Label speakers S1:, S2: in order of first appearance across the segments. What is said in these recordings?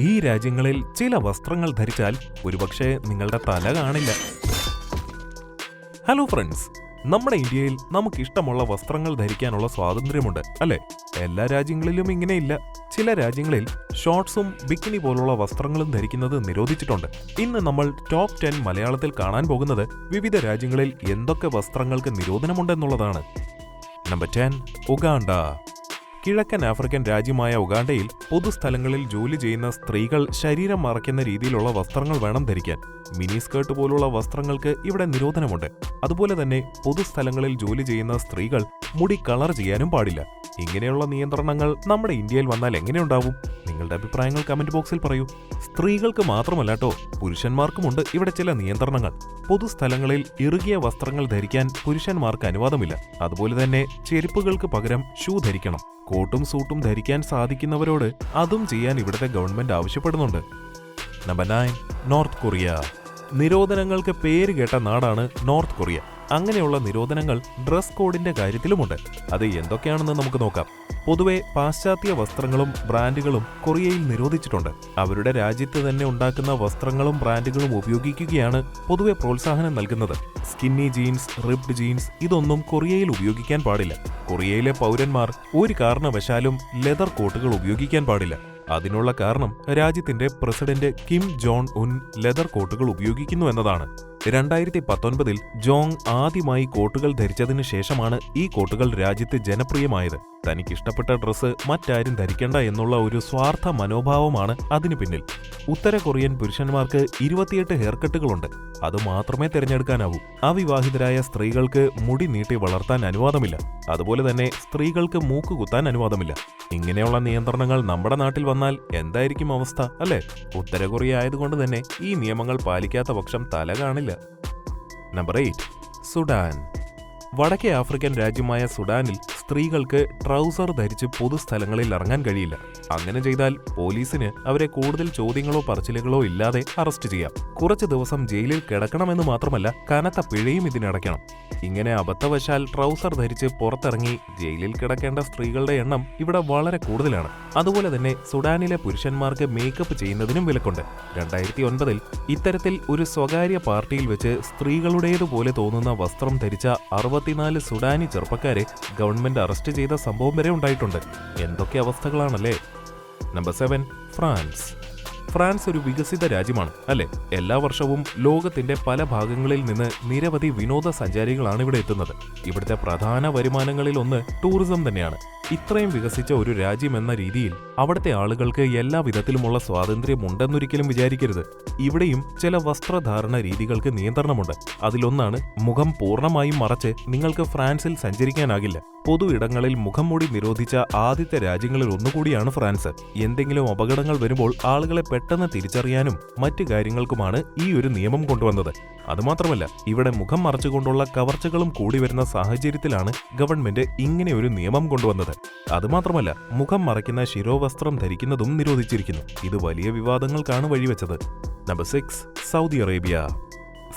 S1: ഈ രാജ്യങ്ങളിൽ ചില വസ്ത്രങ്ങൾ ധരിച്ചാൽ ഒരുപക്ഷെ നിങ്ങളുടെ തല കാണില്ല. ഹലോ ഫ്രണ്ട്സ് നമ്മുടെ ഇന്ത്യയിൽ നമുക്ക് ഇഷ്ടമുള്ള വസ്ത്രങ്ങൾ ധരിക്കാനുള്ള സ്വാതന്ത്ര്യമുണ്ട് അല്ലെ? എല്ലാ രാജ്യങ്ങളിലും ഇങ്ങനെയില്ല ചില രാജ്യങ്ങളിൽ ഷോർട്സും ബിക്കിനി പോലുള്ള വസ്ത്രങ്ങളും ധരിക്കുന്നത് നിരോധിച്ചിട്ടുണ്ട്. ഇന്ന് നമ്മൾ ടോപ്പ് ടെൻ മലയാളത്തിൽ കാണാൻ പോകുന്നത് വിവിധ രാജ്യങ്ങളിൽ എന്തൊക്കെ വസ്ത്രങ്ങൾക്ക് നിരോധനമുണ്ടെന്നുള്ളതാണ്. Number ten Uganda. കിഴക്കൻ ആഫ്രിക്കൻ രാജ്യമായ ഉഗാണ്ടയിൽ പൊതുസ്ഥലങ്ങളിൽ ജോലി ചെയ്യുന്ന സ്ത്രീകൾ ശരീരം മറയ്ക്കുന്ന രീതിയിലുള്ള വസ്ത്രങ്ങൾ വേണം ധരിക്കാൻ. മിനി സ്കേർട്ട് പോലുള്ള വസ്ത്രങ്ങൾക്ക് ഇവിടെ നിരോധനമുണ്ട്. അതുപോലെ തന്നെ പൊതുസ്ഥലങ്ങളിൽ ജോലി ചെയ്യുന്ന സ്ത്രീകൾ മുടി കളർ ചെയ്യാനും പാടില്ല. ഇങ്ങനെയുള്ള നിയന്ത്രണങ്ങൾ നമ്മുടെ ഇന്ത്യയിൽ വന്നാൽ എങ്ങനെയുണ്ടാവും നിങ്ങളുടെ അഭിപ്രായങ്ങൾ കമന്റ് ബോക്സിൽ പറയൂ. സ്ത്രീകൾക്ക് മാത്രമല്ലാട്ടോ പുരുഷന്മാർക്കുമുണ്ട് ഇവിടെ ചില നിയന്ത്രണങ്ങൾ. പൊതുസ്ഥലങ്ങളിൽ ഇറുകിയ വസ്ത്രങ്ങൾ ധരിക്കാൻ പുരുഷന്മാർക്ക് അനുവാദമില്ല. അതുപോലെ തന്നെ ചെരുപ്പുകൾക്ക് പകരം ഷൂ ധരിക്കണം. കോട്ടും സൂട്ടും ധരിക്കാൻ സാധിക്കുന്നവരോട് അതും ചെയ്യാൻ ഇവിടുത്തെ ഗവൺമെന്റ് ആവശ്യപ്പെടുന്നുണ്ട്. നമ്പർ നയൻ നോർത്ത് കൊറിയ നിരോധനങ്ങൾക്ക് പേര് കേട്ട നാടാണ് നോർത്ത് കൊറിയ അങ്ങനെയുള്ള നിരോധനങ്ങൾ ഡ്രസ് കോഡിന്റെ കാര്യത്തിലുമുണ്ട്. അത് എന്തൊക്കെയാണെന്ന് നമുക്ക് നോക്കാം. പൊതുവെ പാശ്ചാത്യ വസ്ത്രങ്ങളും ബ്രാൻഡുകളും കൊറിയയിൽ നിരോധിച്ചിട്ടുണ്ട്. അവരുടെ രാജ്യത്ത് തന്നെ ഉണ്ടാക്കുന്ന വസ്ത്രങ്ങളും ബ്രാൻഡുകളും ഉപയോഗിക്കുകയാണ് പൊതുവെ പ്രോത്സാഹനം നൽകുന്നത്. സ്കിന്നി ജീൻസ് റിബ്ഡ് ജീൻസ് ഇതൊന്നും കൊറിയയിൽ ഉപയോഗിക്കാൻ പാടില്ല. കൊറിയയിലെ പൗരന്മാർ ഒരു കാരണവശാലും ലെതർ കോട്ടുകൾ ഉപയോഗിക്കാൻ പാടില്ല. അതിനുള്ള കാരണം രാജ്യത്തിന്റെ president Kim Jong Un leather കോട്ടുകൾ ഉപയോഗിക്കുന്നു എന്നതാണ്. രണ്ടായിരത്തി പത്തൊൻപതിൽ ജോങ് ആദ്യമായി കോട്ടുകൾ ധരിച്ചതിനു ശേഷമാണ് ഈ കോട്ടുകൾ രാജ്യത്ത് ജനപ്രിയമായത്. തനിക്ക് ഇഷ്ടപ്പെട്ട ഡ്രസ്സ് മറ്റാരും ധരിക്കണ്ട എന്നുള്ള ഒരു സ്വാർത്ഥ മനോഭാവമാണ് അതിനു പിന്നിൽ. ഉത്തര കൊറിയൻ പുരുഷന്മാർക്ക് ഇരുപത്തിയെട്ട് ഹെയർകട്ടുകളുണ്ട് അത് മാത്രമേ തിരഞ്ഞെടുക്കാനാവൂ. അവിവാഹിതരായ സ്ത്രീകൾക്ക് മുടി നീട്ടി വളർത്താൻ അനുവാദമില്ല. അതുപോലെ തന്നെ സ്ത്രീകൾക്ക് മൂക്ക് കുത്താൻ അനുവാദമില്ല. ഇങ്ങനെയുള്ള നിയന്ത്രണങ്ങൾ നമ്മുടെ നാട്ടിൽ വന്നാൽ എന്തായിരിക്കും അവസ്ഥ അല്ലേ? ഉത്തര കൊറിയ ആയതുകൊണ്ട് തന്നെ ഈ നിയമങ്ങൾ പാലിക്കാത്ത പക്ഷം തല കാണില്ല. Number eight. സുഡാൻ. വടക്കേ ആഫ്രിക്കൻ രാജ്യമായ സുഡാനിൽ സ്ത്രീകൾക്ക് ട്രൗസർ ധരിച്ച് പൊതുസ്ഥലങ്ങളിൽ ഇറങ്ങാൻ കഴിയില്ല. അങ്ങനെ ചെയ്താൽ പോലീസിന് അവരെ കൂടുതൽ ചോദ്യങ്ങളോ പറച്ചിലുകളോ ഇല്ലാതെ അറസ്റ്റ് ചെയ്യാം. കുറച്ച് ദിവസം ജയിലിൽ കിടക്കണമെന്ന് മാത്രമല്ല കനത്ത പിഴയും ഇതിനടയ്ക്കണം ഇങ്ങനെ അബദ്ധവശാൽ ട്രൗസർ ധരിച്ച് പുറത്തിറങ്ങി ജയിലിൽ കിടക്കേണ്ട സ്ത്രീകളുടെ എണ്ണം ഇവിടെ വളരെ കൂടുതലാണ്. അതുപോലെ തന്നെ സുഡാനിലെ പുരുഷന്മാർക്ക് മേക്കപ്പ് ചെയ്യുന്നതിനും വിലക്കുണ്ട്. രണ്ടായിരത്തി ഒൻപതിൽ ഇത്തരത്തിൽ ഒരു സ്വകാര്യ പാർട്ടിയിൽ വെച്ച് സ്ത്രീകളുടേതുപോലെ തോന്നുന്ന വസ്ത്രം ധരിച്ച അറുപത്തിനാല് സുഡാനി ചെറുപ്പക്കാരെ ഗവൺമെന്റ് അറസ്റ്റ് ചെയ്ത സംഭവം വരെ ഉണ്ടായിട്ടുണ്ട്. എന്തൊക്കെ അവസ്ഥകളാണല്ലേ? Number seven France. ഫ്രാൻസ് ഒരു വികസിത രാജ്യമാണ് അല്ലെ? എല്ലാ വർഷവും ലോകത്തിന്റെ പല ഭാഗങ്ങളിൽ നിന്ന് നിരവധി വിനോദസഞ്ചാരികളാണ് ഇവിടെ എത്തുന്നത്. ഇവിടുത്തെ പ്രധാന വരുമാനങ്ങളിൽ ഒന്ന് ടൂറിസം തന്നെയാണ്. ഇത്രയും വികസിച്ച ഒരു രാജ്യം എന്ന രീതിയിൽ അവിടുത്തെ ആളുകൾക്ക് എല്ലാ വിധത്തിലുമുള്ള സ്വാതന്ത്ര്യം ഉണ്ടെന്നൊരിക്കലും വിചാരിക്കരുത്. ഇവിടെയും ചില വസ്ത്രധാരണ രീതികൾക്ക് നിയന്ത്രണമുണ്ട്. അതിലൊന്നാണ് മുഖം പൂർണമായും മറച്ച് നിങ്ങൾക്ക് ഫ്രാൻസിൽ സഞ്ചരിക്കാനാകില്ല. പൊതു ഇടങ്ങളിൽ മുഖം മൂടി നിരോധിച്ച ആദ്യത്തെ രാജ്യങ്ങളിൽ ഒന്നുകൂടിയാണ് ഫ്രാൻസ്. എന്തെങ്കിലും അപകടങ്ങൾ വരുമ്പോൾ ആളുകളെ പെട്ടെന്ന് തിരിച്ചറിയാനും മറ്റു കാര്യങ്ങൾക്കുമാണ് ഈ ഒരു നിയമം കൊണ്ടുവന്നത്. അതുമാത്രമല്ല ഇവിടെ മുഖം മറച്ചുകൊണ്ടുള്ള കവർച്ചകളും കൂടി വരുന്ന സാഹചര്യത്തിലാണ് ഗവൺമെന്റ് ഇങ്ങനെ ഒരു നിയമം കൊണ്ടുവന്നത്. അതുമാത്രമല്ല മുഖം മറയ്ക്കുന്ന ശിരോവസ്ത്രം ധരിക്കുന്നതും നിരോധിച്ചിരിക്കുന്നു. ഇത് വലിയ വിവാദങ്ങൾക്കാണ് വഴിവെച്ചത്. Number six Saudi Arabia.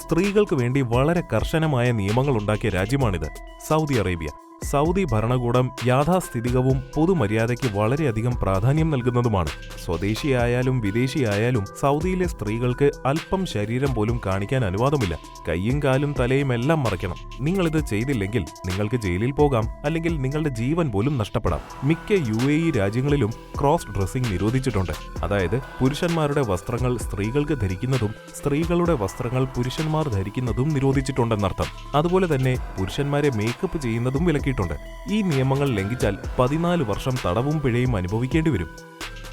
S1: സ്ത്രീകൾക്ക് വേണ്ടി വളരെ കർശനമായ നിയമങ്ങൾ ഉണ്ടാക്കിയ രാജ്യമാണിത് സൗദി അറേബ്യ. സൗദി ഭരണകൂടം യാഥാസ്ഥിതികവും പൊതുമര്യാദയ്ക്ക് വളരെയധികം പ്രാധാന്യം നൽകുന്നതുമാണ്. സ്വദേശിയായാലും വിദേശിയായാലും സൗദിയിലെ സ്ത്രീകൾക്ക് അല്പം ശരീരം പോലും കാണിക്കാൻ അനുവാദമില്ല. കൈയും കാലും തലയും എല്ലാം മറയ്ക്കണം. നിങ്ങളിത് ചെയ്തില്ലെങ്കിൽ നിങ്ങൾക്ക് ജയിലിൽ പോകാം. അല്ലെങ്കിൽ നിങ്ങളുടെ ജീവൻ പോലും നഷ്ടപ്പെടാം. മിക്ക യു എ ഇ രാജ്യങ്ങളിലും ക്രോസ് ഡ്രസ്സിംഗ് നിരോധിച്ചിട്ടുണ്ട്. അതായത് പുരുഷന്മാരുടെ വസ്ത്രങ്ങൾ സ്ത്രീകൾക്ക് ധരിക്കുന്നതും സ്ത്രീകളുടെ വസ്ത്രങ്ങൾ പുരുഷന്മാർ ധരിക്കുന്നതും നിരോധിച്ചിട്ടുണ്ടെന്നർത്ഥം. അതുപോലെ തന്നെ പുരുഷന്മാരെ മേക്കപ്പ് ചെയ്യുന്നതും വിലക്കിയിട്ടുണ്ട് ഈ നിയമങ്ങൾ ലംഘിച്ചാൽ പതിനാല് വർഷം തടവും പിഴയും അനുഭവിക്കേണ്ടി വരും.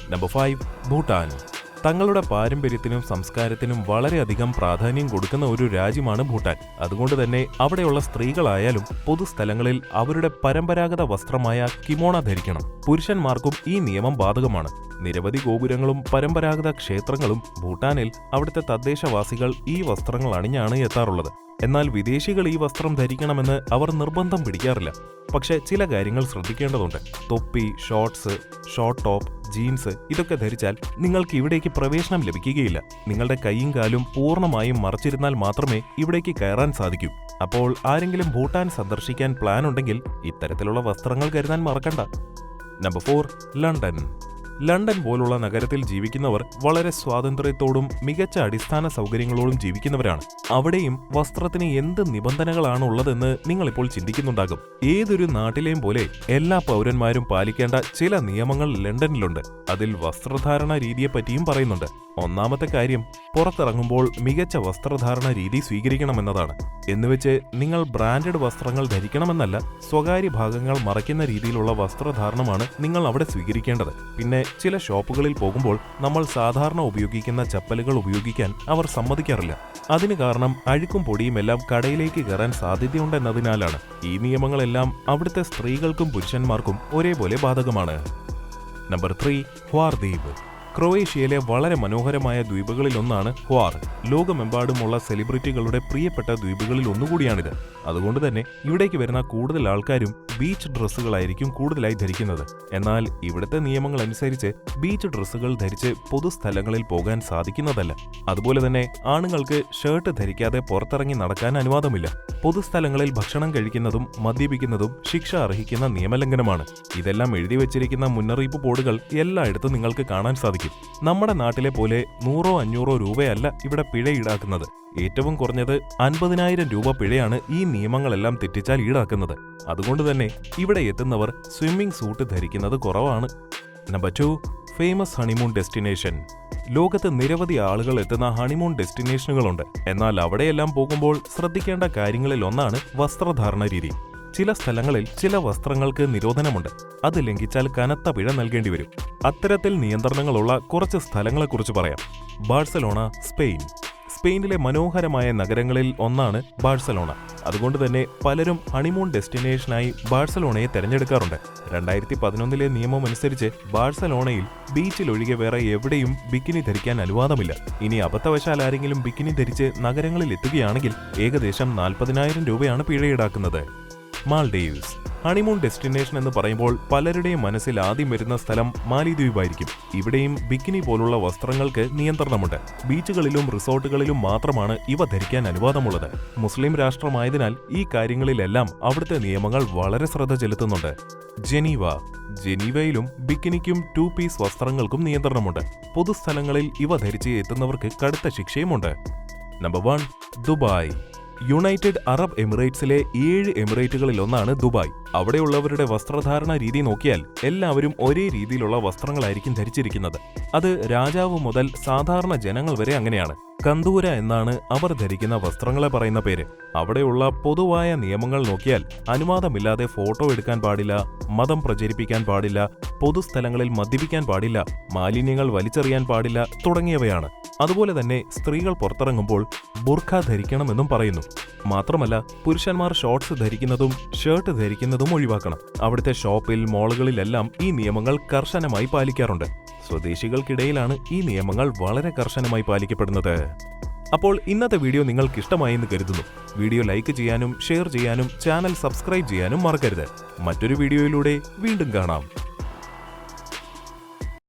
S1: Number five Bhutan. തങ്ങളുടെ പാരമ്പര്യത്തിനും സംസ്കാരത്തിനും വളരെയധികം പ്രാധാന്യം കൊടുക്കുന്ന ഒരു രാജ്യമാണ് ഭൂട്ടാൻ. അതുകൊണ്ട് തന്നെ അവിടെയുള്ള സ്ത്രീകളായാലും പൊതുസ്ഥലങ്ങളിൽ അവരുടെ പരമ്പരാഗത വസ്ത്രമായ കിമോണ ധരിക്കണം. പുരുഷന്മാർക്കും ഈ നിയമം ബാധകമാണ്. നിരവധി ഗോപുരങ്ങളും പരമ്പരാഗത ക്ഷേത്രങ്ങളും ഭൂട്ടാനിൽ അവിടുത്തെ തദ്ദേശവാസികൾ ഈ വസ്ത്രങ്ങൾ അണിഞ്ഞാണ് എത്താറുള്ളത്. എന്നാൽ വിദേശികൾ ഈ വസ്ത്രം ധരിക്കണമെന്ന് അവർ നിർബന്ധം പിടിക്കാറില്ല. പക്ഷേ ചില കാര്യങ്ങൾ ശ്രദ്ധിക്കേണ്ടതുണ്ട്. തൊപ്പി ഷോർട്സ് ഷോർട്ട് ടോപ്പ് ജീൻസ് ഇതൊക്കെ ധരിച്ചാൽ നിങ്ങൾക്ക് ഇവിടേക്ക് പ്രവേശനം ലഭിക്കുകയില്ല. നിങ്ങളുടെ കൈയും കാലും പൂർണമായും മറച്ചിരുന്നാൽ മാത്രമേ ഇവിടേക്ക് കയറാൻ സാധിക്കൂ. അപ്പോൾ ആരെങ്കിലും ഭൂട്ടാൻ സന്ദർശിക്കാൻ പ്ലാൻ ഉണ്ടെങ്കിൽ ഇത്തരത്തിലുള്ള വസ്ത്രങ്ങൾ കരുതാൻ മറക്കണ്ട. Number four London. ലണ്ടൻ പോലുള്ള നഗരത്തിൽ ജീവിക്കുന്നവർ വളരെ സ്വാതന്ത്ര്യത്തോടും മികച്ച അടിസ്ഥാന സൗകര്യങ്ങളോടും ജീവിക്കുന്നവരാണ്. അവിടെയും വസ്ത്രത്തിന് എന്ത് നിബന്ധനകളാണ് ഉള്ളതെന്ന് നിങ്ങളിപ്പോൾ ചിന്തിക്കുന്നുണ്ടാകും. ഏതൊരു നാട്ടിലെയും പോലെ എല്ലാ പൗരന്മാരും പാലിക്കേണ്ട ചില നിയമങ്ങൾ ലണ്ടനിലുണ്ട്. അതിൽ വസ്ത്രധാരണ രീതിയെപ്പറ്റിയും പറയുന്നുണ്ട്. ഒന്നാമത്തെ കാര്യം പുറത്തിറങ്ങുമ്പോൾ മികച്ച വസ്ത്രധാരണ രീതി സ്വീകരിക്കണമെന്നതാണ്. എന്നുവെച്ച് നിങ്ങൾ ബ്രാൻഡഡ് വസ്ത്രങ്ങൾ ധരിക്കണമെന്നല്ല സ്വകാര്യ ഭാഗങ്ങൾ മറയ്ക്കുന്ന രീതിയിലുള്ള വസ്ത്രധാരണമാണ് നിങ്ങൾ അവിടെ സ്വീകരിക്കേണ്ടത്. പിന്നെ ചില ഷോപ്പുകളിൽ പോകുമ്പോൾ നമ്മൾ സാധാരണ ഉപയോഗിക്കുന്ന ചപ്പലുകൾ ഉപയോഗിക്കാൻ അവർ സമ്മതിക്കാറില്ല. അതിന് കാരണം അഴുക്കും പൊടിയും എല്ലാം കടയിലേക്ക് കയറാൻ സാധ്യതയുണ്ടെന്നതിനാലാണ്. ഈ നിയമങ്ങളെല്ലാം അവിടുത്തെ സ്ത്രീകൾക്കും പുരുഷന്മാർക്കും ഒരേപോലെ ബാധകമാണ്. നമ്പർ ത്രീ ഹ്വാർ ദ്വീപ് ക്രൊയേഷ്യയിലെ വളരെ മനോഹരമായ ദ്വീപുകളിലൊന്നാണ് ഹ്വാർ. ലോകമെമ്പാടുമുള്ള സെലിബ്രിറ്റികളുടെ പ്രിയപ്പെട്ട ദ്വീപുകളിൽ ഒന്നുകൂടിയാണിത്. അതുകൊണ്ട് തന്നെ ഇവിടേക്ക് വരുന്ന കൂടുതൽ ആൾക്കാരും ബീച്ച് ഡ്രസ്സുകളായിരിക്കും കൂടുതലായി ധരിക്കുന്നത്. എന്നാൽ ഇവിടുത്തെ നിയമങ്ങൾ അനുസരിച്ച് ബീച്ച് ഡ്രസ്സുകൾ ധരിച്ച് പൊതുസ്ഥലങ്ങളിൽ പോകാൻ സാധിക്കുന്നതല്ല. അതുപോലെ തന്നെ ആണുങ്ങൾക്ക് ഷർട്ട് ധരിക്കാതെ പുറത്തിറങ്ങി നടക്കാൻ അനുവാദമില്ല. പൊതുസ്ഥലങ്ങളിൽ ഭക്ഷണം കഴിക്കുന്നതും മദ്യപിക്കുന്നതും ശിക്ഷ അർഹിക്കുന്ന നിയമലംഘനമാണ്. ഇതെല്ലാം എഴുതി വെച്ചിരിക്കുന്ന മുന്നറിയിപ്പ് ബോർഡുകൾ എല്ലായിടത്തും നിങ്ങൾക്ക് കാണാൻ സാധിക്കും. നമ്മുടെ നാട്ടിലെ പോലെ നൂറോ അഞ്ഞൂറോ രൂപയല്ല ഇവിടെ പിഴ ഈടാക്കുന്നത്. ഏറ്റവും കുറഞ്ഞത് അൻപതിനായിരം രൂപ പിഴയാണ് ഈ നിയമങ്ങളെല്ലാം തെറ്റിച്ചാൽ ഈടാക്കുന്നത്. അതുകൊണ്ട് തന്നെ ഇവിടെ എത്തുന്നവർ സ്വിമ്മിംഗ് സൂട്ട് ധരിക്കുന്നത് കുറവാണ്. Number two famous honeymoon destination ലോകത്ത് നിരവധി ആളുകൾ എത്തുന്ന ഹണിമൂൺ ഡെസ്റ്റിനേഷനുകളുണ്ട് എന്നാൽ അവിടെയെല്ലാം പോകുമ്പോൾ ശ്രദ്ധിക്കേണ്ട കാര്യങ്ങളിൽ ഒന്നാണ് വസ്ത്രധാരണ രീതി ചില സ്ഥലങ്ങളിൽ ചില വസ്ത്രങ്ങൾക്ക് നിരോധനമുണ്ട്. അത് ലംഘിച്ചാൽ കനത്ത പിഴ നൽകേണ്ടി വരും. അത്തരത്തിൽ നിയന്ത്രണങ്ങളുള്ള കുറച്ച് സ്ഥലങ്ങളെക്കുറിച്ച് പറയാം. Barcelona Spain. സ്പെയിനിലെ മനോഹരമായ നഗരങ്ങളിൽ ഒന്നാണ് ബാഴ്സലോണ. അതുകൊണ്ട് തന്നെ പലരും ഹണിമൂൺ ഡെസ്റ്റിനേഷനായി ബാഴ്സലോണയെ തെരഞ്ഞെടുക്കാറുണ്ട്. രണ്ടായിരത്തി പതിനൊന്നിലെ നിയമം അനുസരിച്ച് ബാഴ്സലോണയിൽ ബീച്ചിലൊഴികെ വേറെ എവിടെയും ബിക്കിനി ധരിക്കാൻ അനുവാദമില്ല. ഇനി അബദ്ധവശാൽ ആരെങ്കിലും ബിക്കിനി ധരിച്ച് നഗരങ്ങളിൽ എത്തുകയാണെങ്കിൽ ഏകദേശം നാൽപ്പതിനായിരം രൂപയാണ് പിഴ ഈടാക്കുന്നത്. മാൽഡീവ്സ് ഹണിമൂൺ ഡെസ്റ്റിനേഷൻ എന്ന് പറയുമ്പോൾ പലരുടെയും മനസ്സിൽ ആദ്യം വരുന്ന സ്ഥലം മാലിദ്വീപായിരിക്കും. ഇവിടെയും ബിക്കിനി പോലുള്ള വസ്ത്രങ്ങൾക്ക് നിയന്ത്രണമുണ്ട്. ബീച്ചുകളിലും റിസോർട്ടുകളിലും മാത്രമാണ് ഇവ ധരിക്കാൻ അനുവാദമുള്ളത്. മുസ്ലിം രാഷ്ട്രമായതിനാൽ ഈ കാര്യങ്ങളിലെല്ലാം അവിടുത്തെ നിയമങ്ങൾ വളരെ ശ്രദ്ധ ചെലുത്തുന്നുണ്ട്. ജനീവ ജനീവയിലും ബിക്കിനിക്കും ടു പീസ് വസ്ത്രങ്ങൾക്കും നിയന്ത്രണമുണ്ട്. പൊതുസ്ഥലങ്ങളിൽ ഇവ ധരിച്ച് എത്തുന്നവർക്ക് കടുത്ത ശിക്ഷയുമുണ്ട്. Number one Dubai. United Arab എമിറേറ്റ്സിലെ ഏഴ് എമിറേറ്റുകളിൽ ഒന്നാണ് ദുബായ്. അവിടെയുള്ളവരുടെ വസ്ത്രധാരണ രീതി നോക്കിയാൽ എല്ലാവരും ഒരേ രീതിയിലുള്ള വസ്ത്രങ്ങളായിരിക്കും ധരിച്ചിരിക്കുന്നത്. അത് രാജാവ് മുതൽ സാധാരണ ജനങ്ങൾ വരെ അങ്ങനെയാണ്. കന്തൂര എന്നാണ് അവർ ധരിക്കുന്ന വസ്ത്രങ്ങളെ പറയുന്ന പേര്. അവിടെയുള്ള പൊതുവായ നിയമങ്ങൾ നോക്കിയാൽ അനുവാദമില്ലാതെ ഫോട്ടോ എടുക്കാൻ പാടില്ല മതം പ്രചരിപ്പിക്കാൻ പാടില്ല പൊതുസ്ഥലങ്ങളിൽ മദ്യപിക്കാൻ പാടില്ല മാലിന്യങ്ങൾ വലിച്ചെറിയാൻ പാടില്ല തുടങ്ങിയവയാണ്. അതുപോലെ തന്നെ സ്ത്രീകൾ പുറത്തിറങ്ങുമ്പോൾ ബുർഖ ധരിക്കണമെന്നും പറയുന്നു. മാത്രമല്ല പുരുഷന്മാർ ഷോർട്സ് ധരിക്കുന്നതും ഷർട്ട് ധരിക്കുന്നതും ഒഴിവാക്കണം. അവിടുത്തെ ഷോപ്പിൽ മോളുകളിലെല്ലാം ഈ നിയമങ്ങൾ കർശനമായി പാലിക്കാറുണ്ട്. സ്വദേശികൾക്കിടയിലാണ് ഈ നിയമങ്ങൾ വളരെ കർശനമായി പാലിക്കപ്പെടുന്നത്. അപ്പോൾ ഇന്നത്തെ വീഡിയോ നിങ്ങൾക്ക് ഇഷ്ടമായെന്ന് കരുതുന്നു. വീഡിയോ ലൈക്ക് ചെയ്യാനും ഷെയർ ചെയ്യാനും ചാനൽ സബ്സ്ക്രൈബ് ചെയ്യാനും മറക്കരുത്. മറ്റൊരു വീഡിയോയിലൂടെ വീണ്ടും കാണാം.